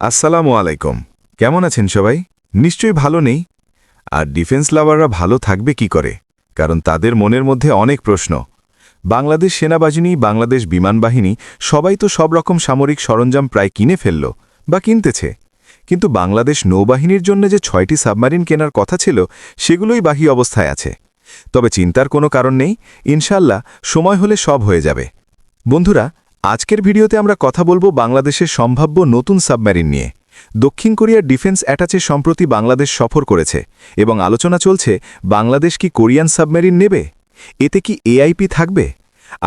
আসসালামু আলাইকুম। কেমন আছেন সবাই? নিশ্চয়ই ভালো নেই। আর ডিফেন্স লাভাররা ভালো থাকবে কি করে? কারণ তাদের মনের মধ্যে অনেক প্রশ্ন। বাংলাদেশ সেনাবাহিনী, বাংলাদেশ বিমান বাহিনী, সবাই তো সব রকম সামরিক সরঞ্জাম প্রায় কিনে ফেলল বা কিনতেছে। কিন্তু বাংলাদেশ নৌবাহিনীর জন্য যে ছয়টি সাবমারিন কেনার কথা ছিল, সেগুলোই বাহি অবস্থায় আছে। তবে চিন্তার কোনো কারণ নেই। ইনশাল্লাহ সময় হলে সব হয়ে যাবে। বন্ধুরা আজকের ভিডিওতে আমরা কথা বলব বাংলাদেশের সম্ভাব্য নতুন সাবমেরিন নিয়ে। দক্ষিণ কোরিয়ার ডিফেন্স অ্যাটাচে সম্প্রতি বাংলাদেশ সফর করেছে এবং আলোচনা চলছে, বাংলাদেশ কি কোরিয়ান সাবমেরিন নেবে? এতে কি এআইপি থাকবে?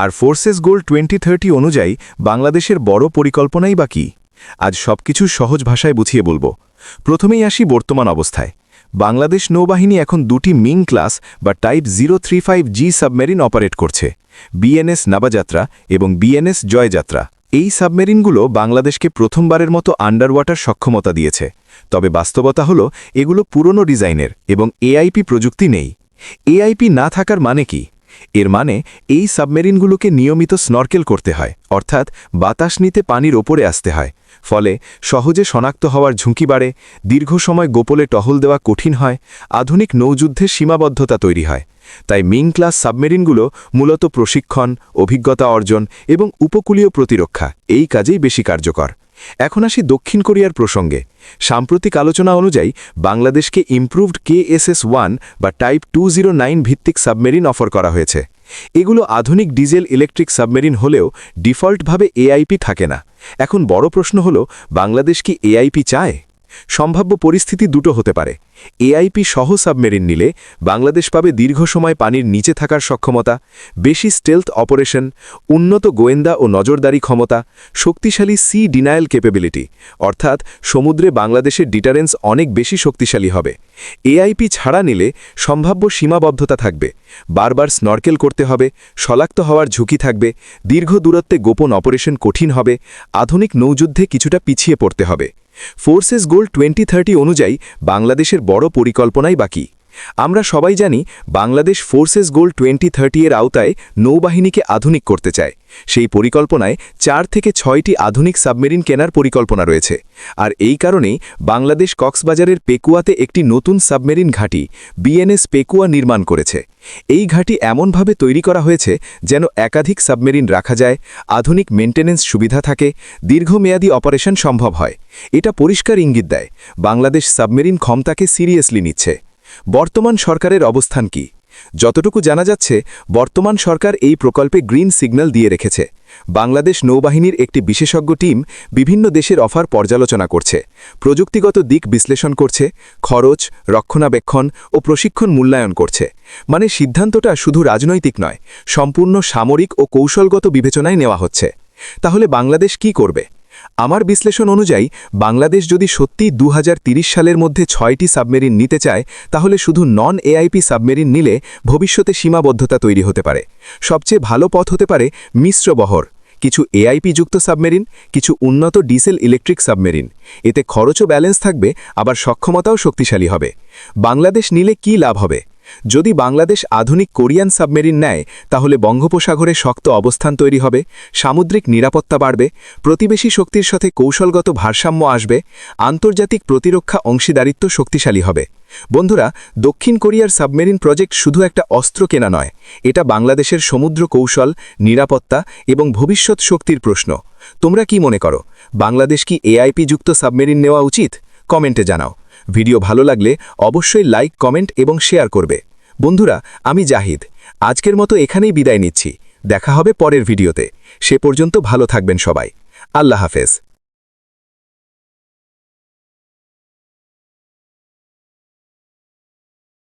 আর ফোর্সেস গোল টোয়েন্টি থার্টি অনুযায়ী বাংলাদেশের বড় পরিকল্পনাই বা কী? আজ সবকিছু সহজ ভাষায় বুঝিয়ে বলব। প্রথমেই আসি বর্তমান অবস্থায়। বাংলাদেশ নৌবাহিনী এখন দুটি মিং ক্লাস বা type zero three five G submarine operate করছে। বিএনএস নাবাযাত্রা এবং বিএনএস জয়যাত্রা। এই সাবমেরিনগুলো বাংলাদেশকে প্রথমবারের মতো আন্ডার ওয়াটার সক্ষমতা দিয়েছে। তবে বাস্তবতা হল, এগুলো পুরনো ডিজাইনের এবং এআইপি প্রযুক্তি নেই। এআইপি না থাকার মানে কি? এর মানে এই সাবমেরিনগুলোকে নিয়মিত স্নরকেল করতে হয়, অর্থাৎ বাতাস নিতে পানির ওপরে আসতে হয়। ফলে সহজে শনাক্ত হওয়ার ঝুঁকি বাড়ে, দীর্ঘ সময় গোপলে টহল দেওয়া কঠিন হয়, আধুনিক নৌযুদ্ধের সীমাবদ্ধতা তৈরি হয়। তাই মিং ক্লাস সাবমেরিনগুলো মূলত প্রশিক্ষণ, অভিজ্ঞতা অর্জন এবং উপকূলীয় প্রতিরক্ষা, এই কাজেই বেশি কার্যকর। এখন আসি দক্ষিণ কোরিয়ার প্রসঙ্গে। সাম্প্রতিক আলোচনা অনুযায়ী, বাংলাদেশকে ইমপ্রুভড কেএসএস ওয়ান বা টাইপ টু জিরো নাইন ভিত্তিক সাবমেরিন অফার করা হয়েছে। এগুলো আধুনিক ডিজেল ইলেকট্রিক সাবমেরিন হলেও ডিফল্টভাবে এআইপি থাকে না। এখন বড় প্রশ্ন হল, বাংলাদেশ কি এআইপি চায়? সম্ভাব্য পরিস্থিতি দুটো হতে পারে। এআইপি সহ সাবমেরিন নিলে বাংলাদেশ পাবে দীর্ঘ সময় পানির নিচে থাকার সক্ষমতা, বেশি স্টেলথ অপারেশন, উন্নত গোয়েন্দা ও নজরদারি ক্ষমতা, শক্তিশালী সি ডিনায়াল ক্যাপেবিলিটি, অর্থাৎ সমুদ্রে বাংলাদেশের ডিটারেন্স অনেক বেশি শক্তিশালী হবে। এআইপি ছাড়া নিলে সম্ভাব্য সীমাবদ্ধতা থাকবে। বারবার স্নরকেল করতে হবে, শলাক্ত হওয়ার ঝুঁকি থাকবে, দীর্ঘ দূরত্বে গোপন অপারেশন কঠিন হবে, আধুনিক নৌযুদ্ধে কিছুটা পিছিয়ে পড়তে হবে। ফোর্সেস গোল টোয়েন্টি অনুযায়ী বাংলাদেশের বড় পরিকল্পনাই বাকি। আমরা সবাই জানি Bangladesh forces goal twenty thirty এর আওতায় নৌবাহিনীকে আধুনিক করতে চায়। সেই পরিকল্পনায় চার থেকে ছয়টি আধুনিক সাবমেরিন কেনার পরিকল্পনা রয়েছে। আর এই কারণেই বাংলাদেশ কক্সবাজারের পেকুয়াতে একটি নতুন সাবমেরিন ঘাঁটি, বিএনএস পেকুয়া, নির্মাণ করেছে। এই ঘাঁটি এমনভাবে তৈরি করা হয়েছে যেন একাধিক সাবমেরিন রাখা যায়, আধুনিক মেনটেন্যান্স সুবিধা থাকে, দীর্ঘমেয়াদী অপারেশন সম্ভব হয়। এটা পরিষ্কার ইঙ্গিত দেয়। বাংলাদেশ সাবমেরিন ক্ষমতাকে সিরিয়াসলি নিচ্ছে। বর্তমান সরকারের অবস্থান কি? যতটুকু জানা যাচ্ছে, বর্তমান সরকার এই প্রকল্পে গ্রিন সিগন্যাল দিয়ে রেখেছে। বাংলাদেশ নৌবাহিনীর একটি বিশেষজ্ঞ টিম বিভিন্ন দেশের অফার পর্যালোচনা করছে। প্রযুক্তিগত দিক বিশ্লেষণ করছে, খরচ, রক্ষণাবেক্ষণ ও প্রশিক্ষণ মূল্যায়ন করছে। মানে সিদ্ধান্তটা শুধু রাজনৈতিক নয়, সম্পূর্ণ সামরিক ও কৌশলগত বিবেচনায় নেওয়া হচ্ছে। তাহলে বাংলাদেশ কি করবে? আমার বিশ্লেষণ অনুযায়ী, বাংলাদেশ যদি সত্যি দু সালের মধ্যে ছয়টি সাবমেরিন নিতে চায়, তাহলে শুধু নন এআইপি সাবমেরিন নিলে ভবিষ্যতে সীমাবদ্ধতা তৈরি হতে পারে। সবচেয়ে ভালো পথ হতে পারে মিশ্র বহর, কিছু এআইপি যুক্ত সাবমেরিন, কিছু উন্নত ডিসেল ইলেকট্রিক সাবমেরিন। এতে খরচও ব্যালেন্স থাকবে, আবার সক্ষমতাও শক্তিশালী হবে। বাংলাদেশ নিলে কি লাভ হবে? যদি বাংলাদেশ আধুনিক কোরিয়ান সাবমেরিন নেয়, তাহলে বঙ্গোপসাগরে শক্ত অবস্থান তৈরি হবে, সামুদ্রিক নিরাপত্তা বাড়বে, প্রতিবেশী শক্তির সাথে কৌশলগত ভারসাম্য আসবে, আন্তর্জাতিক প্রতিরক্ষা অংশীদারিত্ব শক্তিশালী হবে। বন্ধুরা, দক্ষিণ কোরিয়ার সাবমেরিন প্রজেক্ট শুধু একটা অস্ত্র কেনা নয়, এটা বাংলাদেশের সমুদ্র কৌশল, নিরাপত্তা এবং ভবিষ্যৎ শক্তির প্রশ্ন। তোমরা কি মনে করো, বাংলাদেশ কি এআইপি যুক্ত সাবমেরিন নেওয়া উচিত? কমেন্টে জানাও। ভিডিও ভালো লাগলে অবশ্যই লাইক, কমেন্ট এবং শেয়ার করবে। বন্ধুরা, আমি জাহিদ। আজকের মতো এখানেই বিদায় নিচ্ছি। দেখা হবে পরের ভিডিওতে। সে পর্যন্ত ভালো থাকবেন সবাই। আল্লাহ হাফেজ।